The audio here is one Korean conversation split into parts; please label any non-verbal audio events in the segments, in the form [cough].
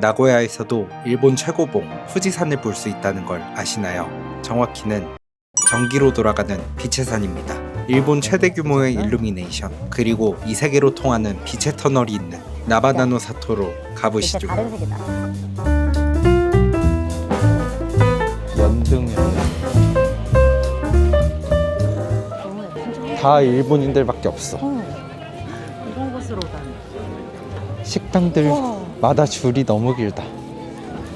나고야에서도 일본 최고봉 후지산을 볼 수 있다는 걸 아시나요? 정확히는 전기로 돌아가는 빛의 산입니다. 일본 최대 규모의 일루미네이션 그리고 이 세계로 통하는 빛의 터널이 있는 나바나노 사토로 가보시죠. 예쁘죠? 다 일본인들밖에 없어. 어. 이런 곳으로 다니. 식당들 마다 줄이 너무 길다.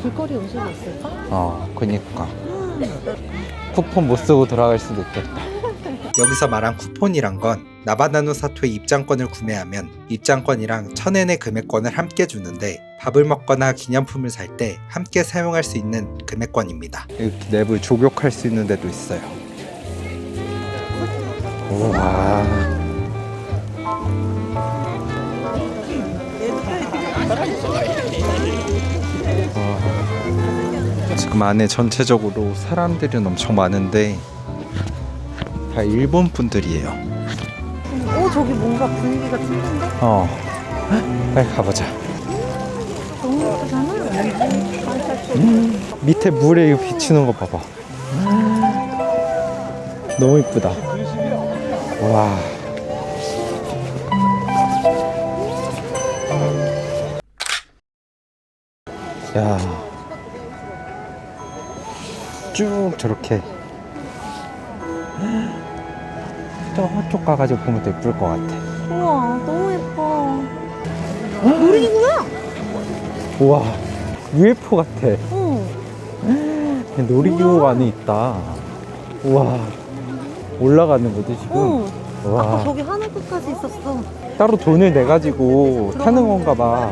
길거리 음식이 있을까? 어, 그니까. 쿠폰 못 쓰고 돌아갈 수도 있겠다. 여기서 말한 쿠폰이란 건 나바나노 사토의 입장권을 구매하면 입장권이랑 천엔의 금액권을 함께 주는데 밥을 먹거나 기념품을 살 때 함께 사용할 수 있는 금액권입니다. 이렇게 내부 조격할 수 있는 데도 있어요. 우와. 지금 안에 전체적으로 사람들은 엄청 많은데 다 일본 분들이에요. 오 저기 뭔가 분위기가 틀린데? 어, 빨리 가보자. 너무 예쁘잖아. 밑에 물에 이거 비치는 거 봐봐. 너무 이쁘다. 와. 야. 쭉 저렇게. 저쪽 가가지고 보면 더 예쁠 것 같아. 우와 너무 예뻐. 놀이기구나. 우와. UFO 같아. 응. 놀이기구 안에 있다. 우와. 올라가는 거지, 지금? 응. 와. 아까 저기 하늘 끝까지 있었어. 따로 돈을 내가지고 타는 건가 봐.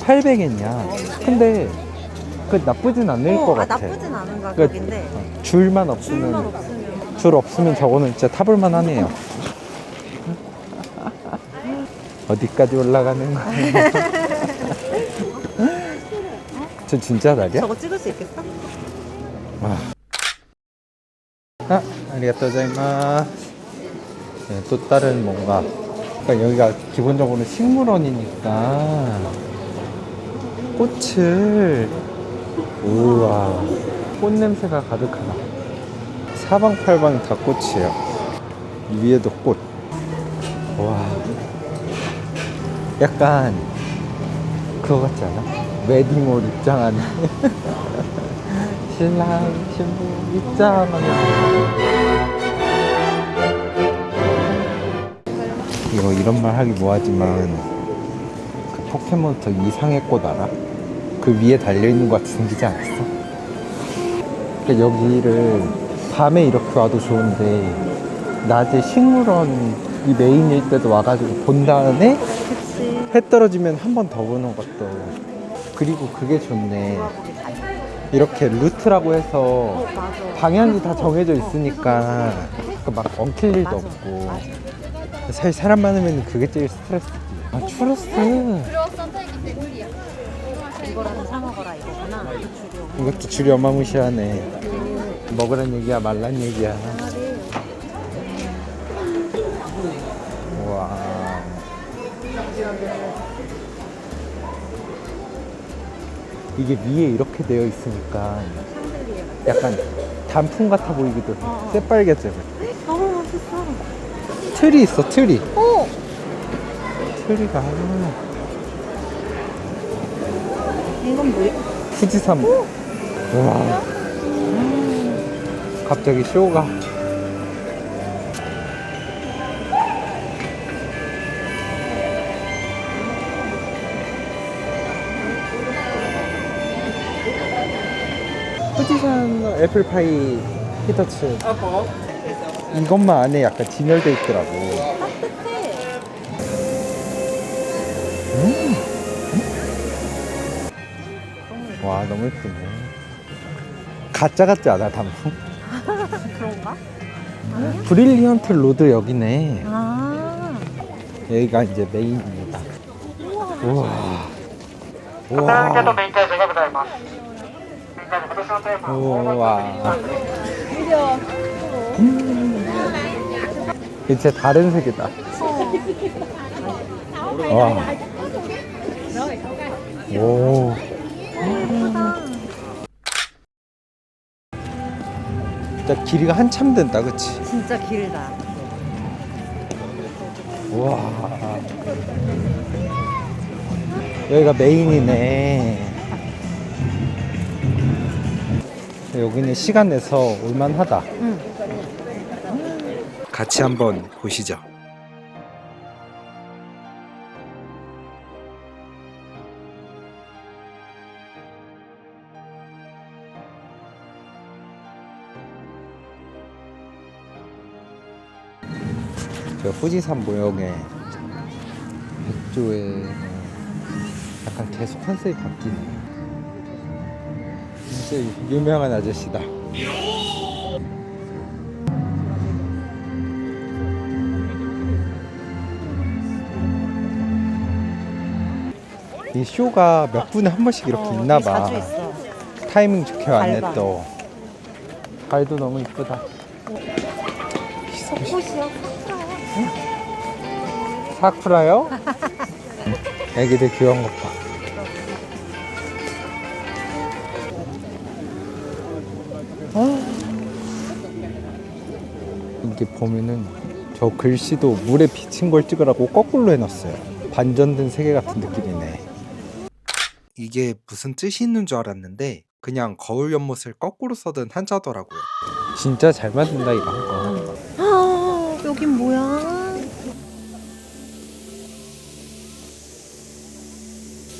800엔이야. 근데 그 나쁘진 않을 어, 것 아, 같아. 나쁘진 않은 그 가격인데 줄만 없으면 줄만 없으면 줄 없으면 저거는 진짜 타볼만 하네요. 어디까지 올라가는 거예요? 저 진짜 날이야? 저거 찍을 수 있겠어? 아, 아리가또 고자이마스. 네, 또 다른 뭔가. 그러니까 여기가 기본적으로 식물원이니까 꽃을 우와 꽃 냄새가 가득하다. 사방팔방 다 꽃이에요. 위에도 꽃. 와. 약간 그거 같지 않아? 웨딩홀 입장하는 [laughs] 신랑 신부 입장하는 이거 이런 말 하기 뭐하지만 그 포켓몬스터 이상의 꽃 알아? 그 위에 달려있는 것 같이 생기지 않았어? 그러니까 여기를 밤에 이렇게 와도 좋은데 낮에 식물원이 메인일 때도 와가지고 본 다음에. 해 떨어지면 한 번 더 보는 것도 그리고 그게 좋네 이렇게 루트라고 해서. 방향이 다 정해져 있으니까 그막 엉킬 일도. 없고. 사실 사람 많으면 그게 제일 스트레스지 아 추러스 이거라도 사 먹어라 이거구나. 줄여. 이것도 줄이 어마무시하네 먹으란 얘기야 말란 얘기야 와 이게 위에 이렇게 되어 있으니까 약간 단풍 같아 보이기도 해 어, 어. 새빨개져 너무 멋있어. 트리 있어 트리 어. 트리가 이건 뭐야? 후지산. 우 와. 갑자기 쇼가. 후지산 애플파이 히터츠 아, 뭐? 이것만 안에 약간 진열돼 있더라고. 와 너무 예쁘네 가짜 같지 않아 단풍? [laughs] 그런가? 브릴리언트 로드 여기네 아. 여기가 이제 메인입니다 우와. 우와 片付けとメイン体制がございます。みんなで今年のテーマを 우와 이게 진짜 다른 세계다 와. 오 음. 진짜 길이가 한참 된다, 그치? 진짜 길다. 우와. 여기가 메인이네. 여기는 시간 내서 올만하다. 응. 같이 한번 보시죠. 저 후지산 모형의 백조의 약간 계속 컨셉이 바뀌네. 진짜 유명한 아저씨다. 이 쇼가 몇 분에 한 번씩 이렇게 어, 있나 봐. 자주 있어. 타이밍 좋게 왔네 밟아. 또. 발도 너무 이쁘다. 꽃이야. 사쿠라요? 애기들 귀여운 것 봐. 이게 보면은 저 글씨도 물에 비친 걸 찍으라고 거꾸로 해놨어요. 반전된 세계 같은 느낌이네. 이게 무슨 뜻이 있는 줄 알았는데 그냥 거울 연못을 거꾸로 써둔 한자더라고요. 진짜 잘 만든다 한 거. 아, 여긴 뭐야?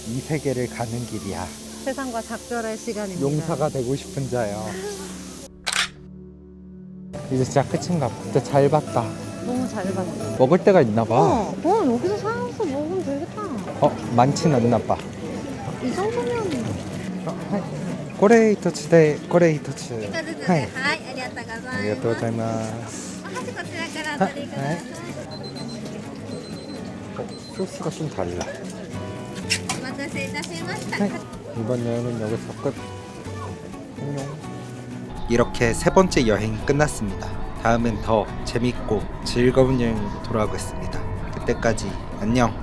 이 세계를 가는 길이야. 세상과 작별할 시간입니다. 용사가 되고 싶은 자요. 이제 진짜 끝인가 봐. 진짜 잘 봤다. 너무 잘 봤어. 먹을 데가 있나 봐. 어, 뭐 여기서 사서 먹으면 되겠다. 어, 많진 않나 봐. 이 정도면 고레이토 치대 고레이토 치. 하이 하이 감사합니다 감사합니다 어, 소스가 좀 달라. お待たせいたしました。 이번 여행은 여기서 끝. 안녕. 이렇게 세 번째 여행이 끝났습니다. 다음엔 더 재밌고 즐거운 여행으로 돌아오겠습니다. 그때까지 안녕.